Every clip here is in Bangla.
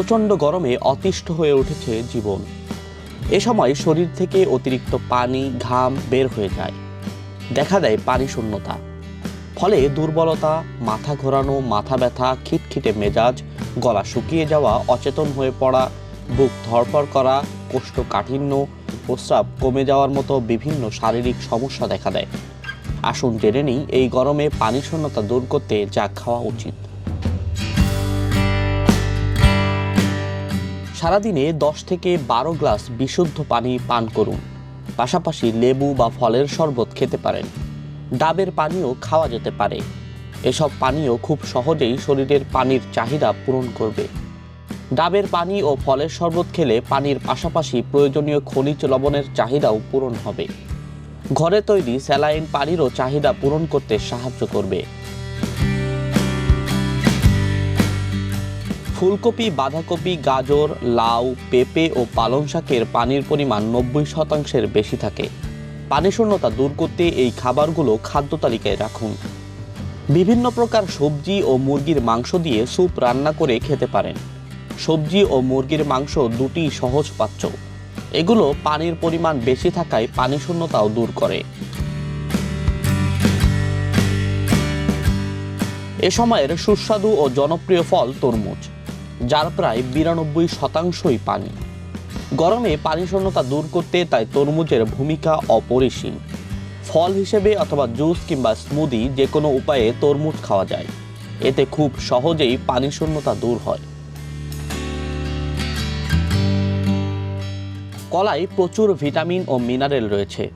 প্রচণ্ড গরমে অতিষ্ঠ হয়ে উঠেছে জীবন। এ সময় শরীর থেকে অতিরিক্ত পানি, ঘাম বের হয়ে যায়। দেখা দেয় পানি শূন্যতা। ফলে দুর্বলতা, মাথা ঘোরানো, মাথা ব্যথা, খিটখিটে মেজাজ, গলা শুকিয়ে যাওয়া, অচেতন হয়ে পড়া, বুক ধরপড় করা, কোষ্ঠকাঠিন্য প্রস্রাব কমে যাওয়ার মতো বিভিন্ন শারীরিক সমস্যা দেখা দেয়। আসুন জেনে নিই এই গরমে পানি শূন্যতা দূর করতে যা খাওয়া উচিত। সারাদিনে দশ থেকে বারো গ্লাস বিশুদ্ধ পানি পান করুন। পাশাপাশি লেবু বা ফলের শরবত খেতে পারেন। ডাবের পানীয় খাওয়া যেতে পারে। এসব পানীয় খুব সহজেই শরীরের পানির চাহিদা পূরণ করবে। ডাবের পানি ও ফলের শরবত খেলে পানির পাশাপাশি প্রয়োজনীয় খনিজ লবণের চাহিদাও পূরণ হবে। ঘরে তৈরি স্যালাইন পানিরও চাহিদা পূরণ করতে সাহায্য করবে। ফুলকপি, বাঁধাকপি, গাজর, লাউ, পেঁপে ও পালং শাকের পানির পরিমাণ নব্বই শতাংশের বেশি থাকে। পানি শূন্যতা দূর করতে এই খাবারগুলো খাদ্য তালিকায় রাখুন। বিভিন্ন প্রকার সবজি ও মুরগির মাংস দিয়ে স্যুপ রান্না করে খেতে পারেন। সবজি ও মুরগির মাংস দুটি সহজ পাচ্য এগুলো পানির পরিমাণ বেশি থাকায় পানি শূন্যতাও দূর করে। এ সময়ের সুস্বাদু ও জনপ্রিয় ফল তরমুজ। যার প্রায় বিরানব্বই শতাংশই পানি। গরমে পানি শূন্যতা দূর করতে তাই তরমুজের ভূমিকা অপরিসীম। ফল হিসেবে অথবা জুস কিংবা স্মুদি যে কোনো উপায়ে তরমুজ খাওয়া যায়। এতে খুব সহজেই পানি শূন্যতা দূর হয়। কলায় প্রচুর ভিটামিন ও মিনারেল রয়েছে।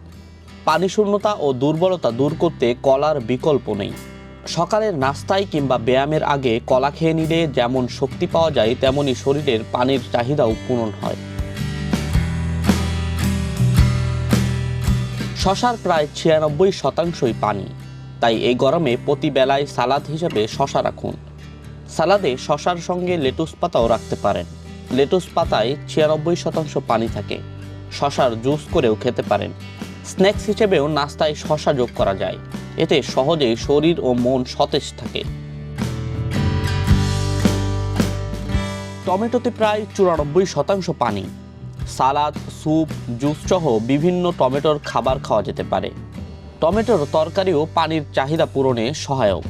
পানি শূন্যতা ও দুর্বলতা দূর করতে কলার বিকল্প নেই। সকালের নাস্তায় কিংবা ব্যায়ামের আগে কলা খেয়ে নিলে যেমন শক্তি পাওয়া যায়, তেমনি শরীরের পানির চাহিদাও পূরণ হয়। শশার প্রায় ছিয়ানব্বই শতাংশই পানি। তাই এই গরমে প্রতি বেলায় সালাদ হিসেবে শশা রাখুন। সালাদে শশার সঙ্গে লেটুস পাতাও রাখতে পারেন। লেটুস পাতায় ছিয়ানব্বই শতাংশ পানি থাকে। শশার জুস করেও খেতে পারেন। স্ন্যাক্স হিসেবেও নাস্তায় শশা যোগ করা যায়। এতে সহজে শরীর ও মন সতেজ থাকে। টমেটোতে প্রায় চুরানব্বই শতাংশ পানি। সালাদ, স্যুপ, জুস সহ বিভিন্ন টমেটোর খাবার খাওয়া যেতে পারে। টমেটোর তরকারিও পানির চাহিদা পূরণে সহায়ক।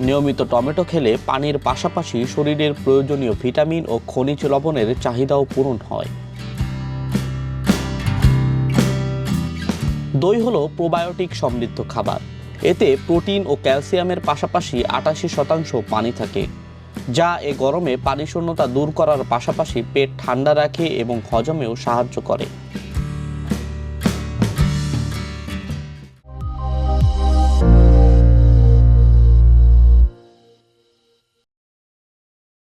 নিয়মিত টমেটো খেলে পানির পাশাপাশি শরীরের প্রয়োজনীয় ভিটামিন ও খনিজ লবণের চাহিদাও পূরণ হয়। দই হলো প্রোবায়োটিক সমৃদ্ধ খাবার। এতে প্রোটিন ও ক্যালসিয়ামের পাশাপাশি আটাশি শতাংশ পানি থাকে, যা এ গরমে পানি শূন্যতা দূর করার পাশাপাশি পেট ঠান্ডা রাখে এবং হজমেও সাহায্য করে।